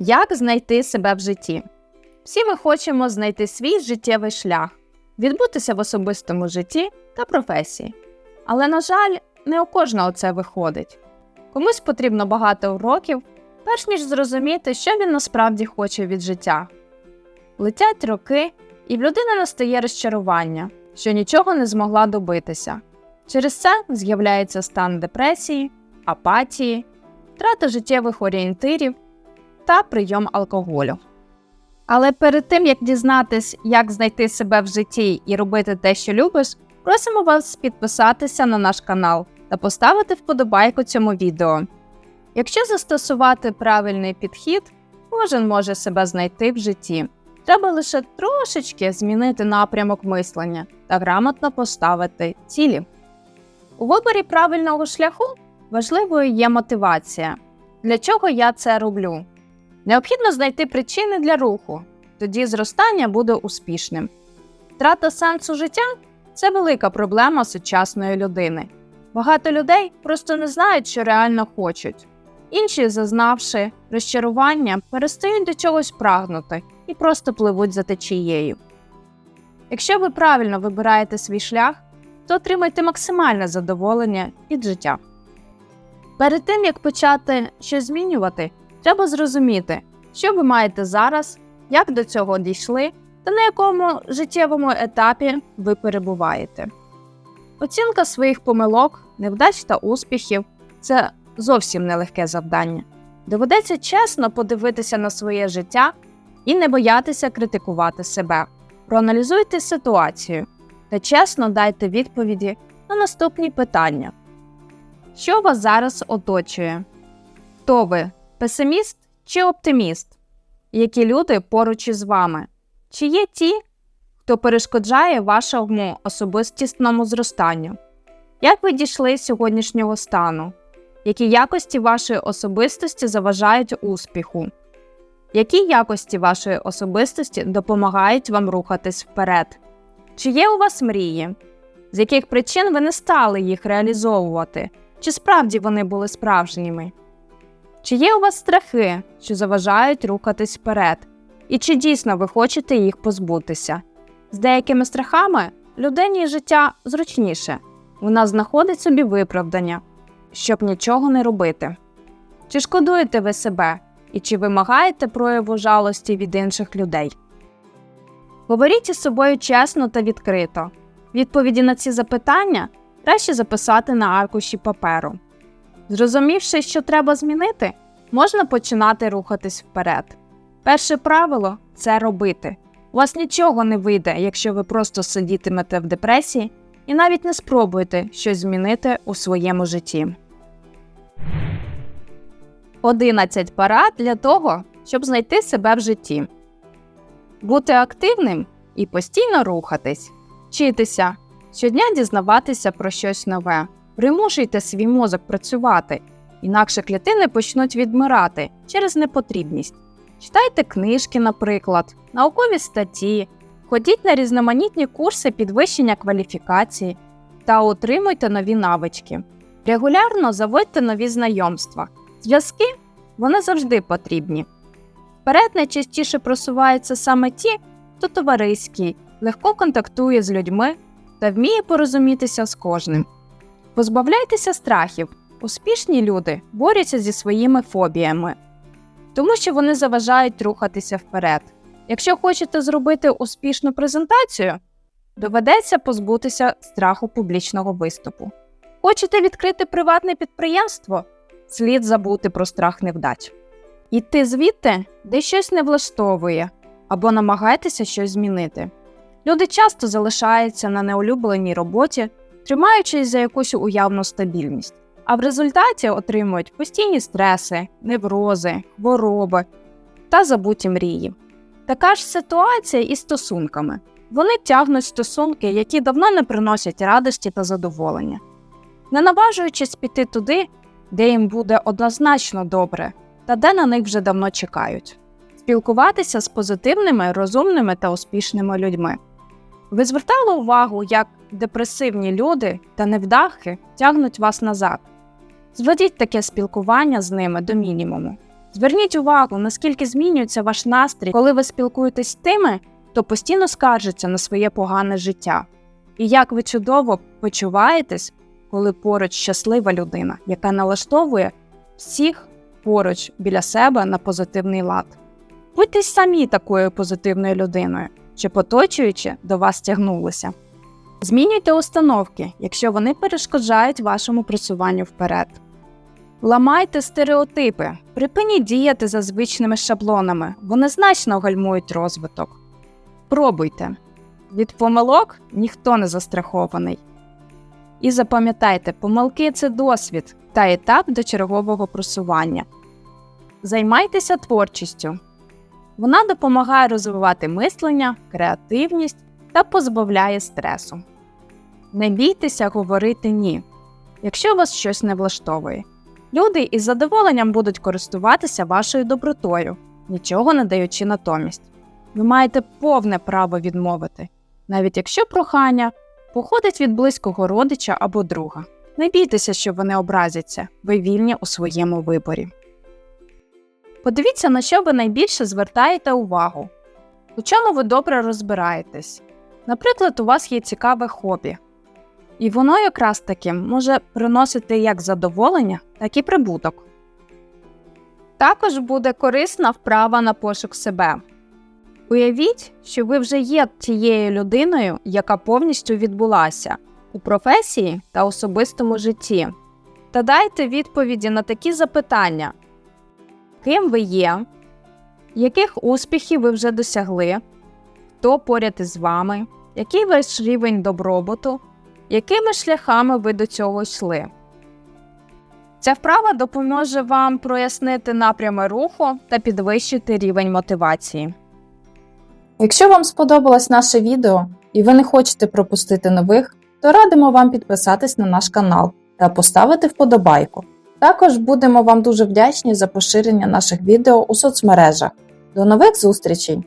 Як знайти себе в житті? Всі ми хочемо знайти свій життєвий шлях, відбутися в особистому житті та професії. Але, на жаль, не у кожного це виходить. Комусь потрібно багато років, перш ніж зрозуміти, що він насправді хоче від життя. Летять роки, і в людини настає розчарування, що нічого не змогла добитися. Через це з'являється стан депресії, апатії, втрата життєвих орієнтирів та прийом алкоголю. Але перед тим як дізнатись, як знайти себе в житті і робити те, що любиш, просимо вас підписатися на наш канал та поставити вподобайку цьому відео. Якщо застосувати правильний підхід, кожен може себе знайти в житті. Треба лише трошечки змінити напрямок мислення та грамотно поставити цілі. У виборі правильного шляху важливою є мотивація. Для чого я це роблю? Необхідно знайти причини для руху, тоді зростання буде успішним. Втрата сенсу життя це велика проблема сучасної людини. Багато людей просто не знають, що реально хочуть. Інші, зазнавши розчарування, перестають до чогось прагнути і просто пливуть за течією. Якщо ви правильно вибираєте свій шлях, то отримайте максимальне задоволення від життя. Перед тим як почати щось змінювати, треба зрозуміти, що ви маєте зараз, як до цього дійшли та на якому життєвому етапі ви перебуваєте. Оцінка своїх помилок, невдач та успіхів це зовсім нелегке завдання. Доведеться чесно подивитися на своє життя і не боятися критикувати себе. Проаналізуйте ситуацію та чесно дайте відповіді на наступні питання. Що вас зараз оточує? Хто ви песиміст чи оптиміст? Які люди поруч із вами? Чи є ті, хто перешкоджає вашому особистісному зростанню? Як ви дійшли з сьогоднішнього стану? Які якості вашої особистості заважають успіху? Які якості вашої особистості допомагають вам рухатись вперед? Чи є у вас мрії? З яких причин ви не стали їх реалізовувати? Чи справді вони були справжніми? Чи є у вас страхи, що заважають рухатись вперед? І чи дійсно ви хочете їх позбутися? З деякими страхами людині життя зручніше, вона знаходить собі виправдання, щоб нічого не робити. Чи шкодуєте ви себе і чи вимагаєте прояву жалості від інших людей? Говоріть із собою чесно та відкрито. Відповіді на ці запитання краще записати на аркуші паперу. Зрозумівши, що треба змінити, можна починати рухатись вперед. Перше правило це робити. У вас нічого не вийде, якщо ви просто сидітимете в депресії і навіть не спробуєте щось змінити у своєму житті. 11 порад для того, щоб знайти себе в житті. Бути активним і постійно рухатись, вчитися, щодня дізнаватися про щось нове. Примушуйте свій мозок працювати, інакше клітини почнуть відмирати через непотрібність. Читайте книжки, наприклад, наукові статті, ходіть на різноманітні курси підвищення кваліфікації та отримуйте нові навички. Регулярно заводьте нові знайомства. Зв'язки вони завжди потрібні. Вперед найчастіше просуваються саме ті, хто товариський, легко контактує з людьми та вміє порозумітися з кожним. Позбавляйтеся страхів. Успішні люди борються зі своїми фобіями, тому що вони заважають рухатися вперед. Якщо хочете зробити успішну презентацію, доведеться позбутися страху публічного виступу. Хочете відкрити приватне підприємство? Слід забути про страх невдач. Йти звідти, де щось не влаштовує, або намагайтеся щось змінити. Люди часто залишаються на неулюбленій роботі, тримаючись за якусь уявну стабільність, а в результаті отримують постійні стреси, неврози, хвороби та забуті мрії. Така ж ситуація і з стосунками. Вони тягнуть стосунки, які давно не приносять радості та задоволення, не наважуючись піти туди, де їм буде однозначно добре, та де на них вже давно чекають, спілкуватися з позитивними, розумними та успішними людьми. Ви звертали увагу, як депресивні люди та невдахи тягнуть вас назад. Зведіть таке спілкування з ними до мінімуму. Зверніть увагу, наскільки змінюється ваш настрій, коли ви спілкуєтесь з тими, хто постійно скаржиться на своє погане життя. І як ви чудово почуваєтесь, коли поруч щаслива людина, яка налаштовує всіх поруч біля себе на позитивний лад. Будьте самі такою позитивною людиною, щоб оточуючи до вас тягнулися. Змінюйте установки, якщо вони перешкоджають вашому просуванню вперед. Ламайте стереотипи, припиніть діяти за звичними шаблонами, вони значно гальмують розвиток. Пробуйте. Від помилок ніхто не застрахований. І запам'ятайте, помилки це досвід та етап до чергового просування. Займайтеся творчістю. Вона допомагає розвивати мислення, креативність та позбавляє стресу. Не бійтеся говорити ні, якщо вас щось не влаштовує. Люди із задоволенням будуть користуватися вашою добротою, нічого не даючи натомість. Ви маєте повне право відмовити, навіть якщо прохання походить від близького родича або друга. Не бійтеся, що вони образяться, ви вільні у своєму виборі. Подивіться, на що ви найбільше звертаєте увагу, у чому ви добре розбираєтесь. Наприклад, у вас є цікаве хобі, і воно якраз таки може приносити як задоволення, так і прибуток. Також буде корисна вправа на пошук себе. Уявіть, що ви вже є тією людиною, яка повністю відбулася у професії та особистому житті. Та дайте відповіді на такі запитання: ким ви є, яких успіхів ви вже досягли, хто поряд із вами, який ваш рівень добробуту, якими шляхами ви до цього йшли. Ця вправа допоможе вам прояснити напрями руху та підвищити рівень мотивації. Якщо вам сподобалось наше відео і ви не хочете пропустити нових, то радимо вам підписатись на наш канал та поставити вподобайку. Також будемо вам дуже вдячні за поширення наших відео у соцмережах. До нових зустрічей!